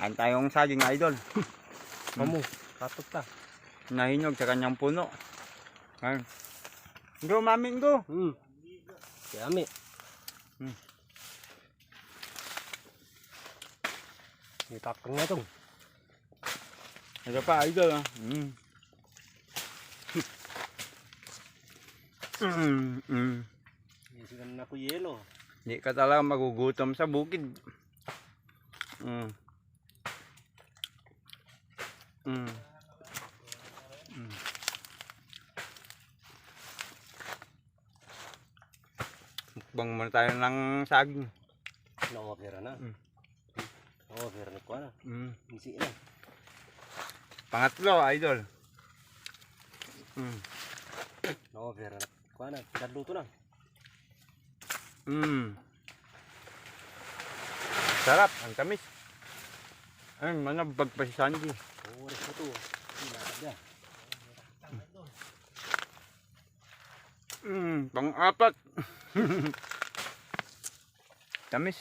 Kain tayong saging idol. Mamu, katot ta. Nahinog sa kanyang puno. Ayun. Go, maming go. Hmm. Yami. Hmm. Itakang na itong. Ito pa, idol. ah. Mm. mm, mm. Isigan na ko yelo. Hindi ka talaga magugutom sa bukid. Mm. Mm. Mm. Mukbang muna tayo ng saging. Na-offer na. Hmm. Na-offer na ko na. Mm. Isi na. Pangatlo, idol. Mm. Na-offer na ko na. Dadluto na. Mm. Sarap, ang tamis. Ay, manabag pa si Sanji. Oras ko to. Hinakad Mm, pang-apat. tamis.